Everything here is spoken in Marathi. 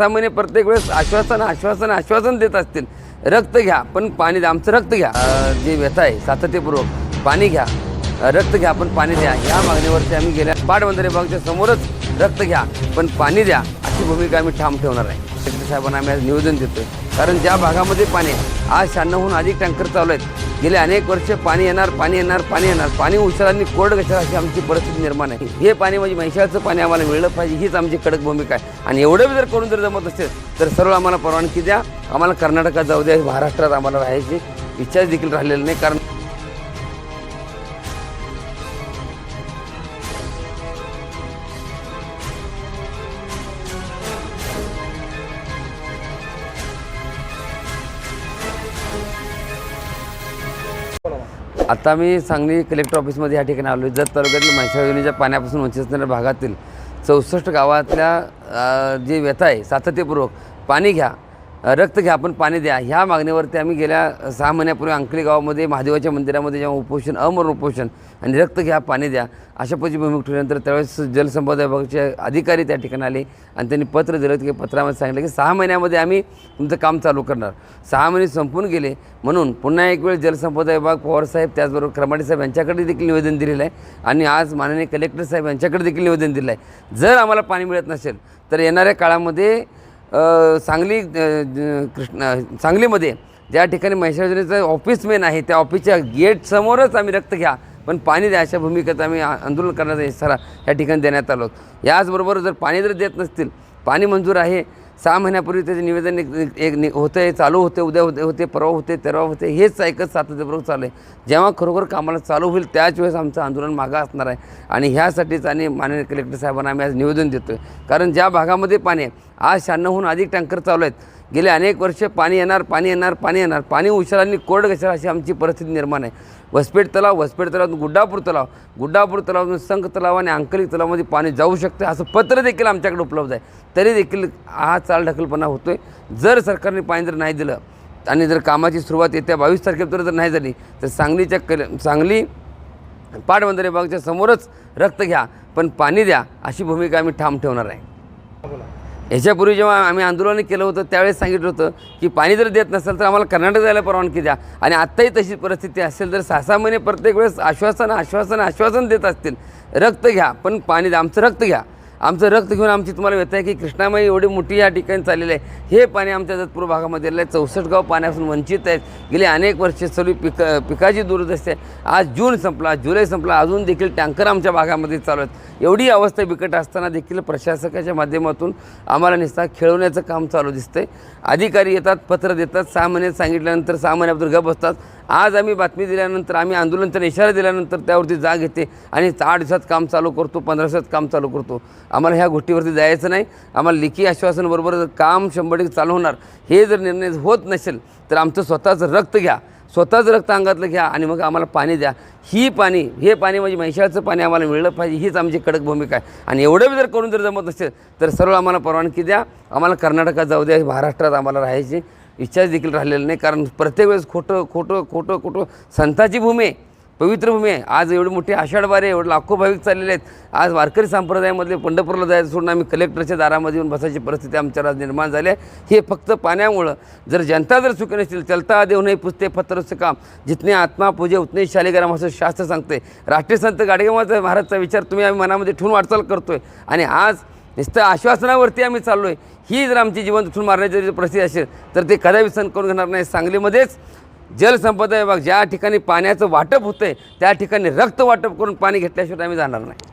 सहा महिने प्रत्येक वेळेस आश्वासन आश्वासन आश्वासन देत असतील. रक्त घ्या पण पाणी द्या आमचं रक्त घ्या. जे व्यथा आहे सातत्यपूर्वक पाणी घ्या. रक्त घ्या पण पाणी द्या. या मागणीवरती आम्ही गेल्या पाटबंधारे बागच्या समोरच रक्त घ्या पण पाणी द्या. अशी भूमिका आम्ही ठाम ठेवणार आहे. शेट्टी साहेबांना आम्ही आज निवेदन देतोय. कारण ज्या भागामध्ये पाणी आज शहाण्णवहून अधिक टँकर चालू आहेत. गेले अनेक वर्ष पाणी येणार पाणी येणार पाणी येणार. पाणी उशिरांनी कोरड कशा अशी आमची परिस्थिती निर्माण आहे? हे पाणी म्हणजे म्हैशाचं पाणी आम्हाला मिळलं पाहिजे हीच आमची कडक भूमिका आहे. आणि एवढं बी जर करून जर जमत असेल तर सरळ आम्हाला परवानगी द्या. आम्हाला कर्नाटकात जाऊ द्या महाराष्ट्रात आम्हाला राहायची इच्छाच देखील राहिलेली नाही. कारण आता मी सांगली कलेक्टर ऑफिसमध्ये या ठिकाणी आलो जत तालुक्यातील म्हैसाळ योजनेच्या पाण्यापासून वंचित असणाऱ्या भागातील चौसष्ट गावातल्या जे जी व्यथा आहे सातत्यपूर्वक पाणी घ्या. रक्त घ्या पण पाणी द्या. ह्या मागणीवरती आम्ही गेल्या सहा महिन्यापूर्वी अंकली गावामध्ये महादेवाच्या मंदिरामध्ये जेव्हा उपोषण अमरण उपोषण आणि रक्त घ्या पाणी द्या अशा पद्धती भूमिक ठेवल्यानंतर त्यावेळेस जलसंपदा विभागाचे अधिकारी त्या ठिकाणी आले आणि त्यांनी पत्र दिलं की पत्रामध्ये सांगितलं की सहा महिन्यामध्ये आम्ही तुमचं काम चालू करणार. सहा महिने संपून गेले. म्हणून पुन्हा एक वेळ जलसंपदा विभाग पवारसाहेब त्याचबरोबर क्रमाटे साहेब यांच्याकडे देखील निवेदन दिलेलं आहे. आणि आज माननीय कलेक्टर साहेब यांच्याकडे देखील निवेदन दिलं आहे. जर आम्हाला पाणी मिळत नसेल तर येणाऱ्या काळामध्ये सांगली कृष्ण कृष्णा सांगलीमध्ये ज्या ठिकाणी म्हैसाळ योजनेचं ऑफिस मेन आहे त्या ऑफिसच्या गेटसमोरच आम्ही रक्त घ्या. पण पाणी द्या अशा भूमिकेत आम्ही आंदोलन करण्याचा इशारा या ठिकाणी देण्यात आलो. याचबरोबर जर पाणी जर देत नसतील पाणी मंजूर आहे. सहा महिन्यापूर्वी त्याचे निवेदन एक एक नि होतं आहे चालू होते उद्या होते होते परवा होते तेरवा होते हेच ऐकत सातत्यपूर्वक चालू आहे जेव्हा खरोखर कामाला चालू होईल त्याच वेळेस आमचं आंदोलन मागा असणार आहे. आणि ह्यासाठीच आणि माननीय कलेक्टर साहेबांना आम्ही आज निवेदन देतो आहे कारण ज्या भागामध्ये पाणी आहे आज शहाण्णवहून अधिक टँकर चालू आहेत. गेले अनेक वर्ष पाणी येणार पाणी येणार पाणी येणार. पाणी उशिरांनी कोरड कशा अशी आमची परिस्थिती निर्माण आहे. वसपेट तलाव वसपेट तलावातून गुड्डापूर तलाव गुड्डापूर तलावातून संख तलाव आणि अंकली तलावामध्ये पाणी जाऊ शकते असं पत्र देखील आमच्याकडे उपलब्ध आहे. तरी देखील हा चालढकलपणा होतोय. जर सरकारने पाणी जर नाही दिलं आणि जर कामाची सुरुवात येत्या बावीस तारखेपर्यंत जर नाही झाली तर सांगलीच्या कल सांगली पाटबंधारे विभागाच्या समोरच रक्त घ्या पण पाणी द्या अशी भूमिका आम्ही ठाम ठेवणार आहे. ह्याच्यापूर्वी जेव्हा आम्ही आंदोलन केलं होतं त्यावेळेस सांगितलं होतं की पाणी जर देत नसेल तर आम्हाला कर्नाटक जायला परवानगी द्या. आणि आत्ताही तशी परिस्थिती असेल तर सहा सहा महिने प्रत्येक वेळेस आश्वासन आश्वासन आश्वासन देत असतील. रक्त घ्या पण पाणी आमचं रक्त घ्या. आमचं रक्त घेऊन आमची तुम्हाला व्यथा आहे की कृष्णामाई एवढी मोठी या ठिकाणी चाललेली आहे. हे पाणी आमच्या जतपूर भागामध्ये आलेलं आहे. चौसष्ट गाव पाण्यापासून वंचित आहेत. गेली अनेक वर्षे सगळी पिक पिकाची दुरदस्ती आहे. आज जून संपला जुलै संपला. अजून देखील टँकर आमच्या भागामध्ये चालू आहेत. एवढी अवस्था बिकट असताना देखील प्रशासकाच्या माध्यमातून आम्हाला निस्ता खेळवण्याचं काम चालू दिसतंय. अधिकारी येतात पत्र देतात. सहा महिने सांगितल्यानंतर सहा महिन्याबद्दल गप बसतात. आज आम्ही बातमी दिल्यानंतर आम्ही आंदोलनचा इशारा दिल्यानंतर त्यावरती जाग येते आणि आठ दिवसात काम चालू करतो पंधरा दिवसात काम चालू करतो. आम्हाला ह्या गोष्टीवरती जायचं नाही. आम्हाला लेखी आश्वासनाबरोबर जर काम शंभर टक्के चालू होणार. हे जर निर्णय होत नसेल तर आमचं स्वतःचं रक्त घ्या. स्वतःचं रक्त अंगातलं घ्या आणि मग आम्हाला पाणी द्या. ही पाणी हे पाणी म्हणजे म्हैशाळचं पाणी आम्हाला मिळलं पाहिजे. हीच आमची कडक भूमिका आहे. आणि एवढं बी जर करून जर जमत नसेल तर सरळ आम्हाला परवानगी द्या. आम्हाला कर्नाटकात जाऊ द्या. महाराष्ट्रात आम्हाला राहायची इच्छाच देखील राहिलेली नाही. कारण प्रत्येक वेळेस खोटं खोटं खोटं खोटं संताची भूमी आहे. पवित्र भूमी आहे. आज एवढी मोठी आषाढ वारे एवढे लाखो भाविक चाललेले आहेत. आज वारकरी संप्रदायामधले पंढरपूरला जायचं सोडून आम्ही कलेक्टरच्या दारामध्ये येऊन बसायची परिस्थिती आमच्या आज निर्माण झाली आहे. हे फक्त पाण्यामुळं. जर जनता जर सुखी नसतील चलता देऊ नये पुसते पत्रचं काम जितने आत्मा पूजे उतने शालिग्राम असं शास्त्र सांगते. राष्ट्रीय संत गाडगेमाचा महाराजचा विचार तुम्ही आम्ही मनामध्ये ठेवून वाटचाल करतोय. आणि आज नुसतं आश्वासनावरती आम्ही चाललो आहे ही जर आमची जीवन उठून मारण्याची जर परिस्थिती असेल तर ते कदापि सण करून घेणार नाही. सांगलीमध्येच जलसंपदा विभाग ज्या ठिकाणी पाण्याचं वाटप होतं आहे त्या ठिकाणी रक्त वाटप करून पाणी घेतल्याशिवाय आम्ही जाणार नाही.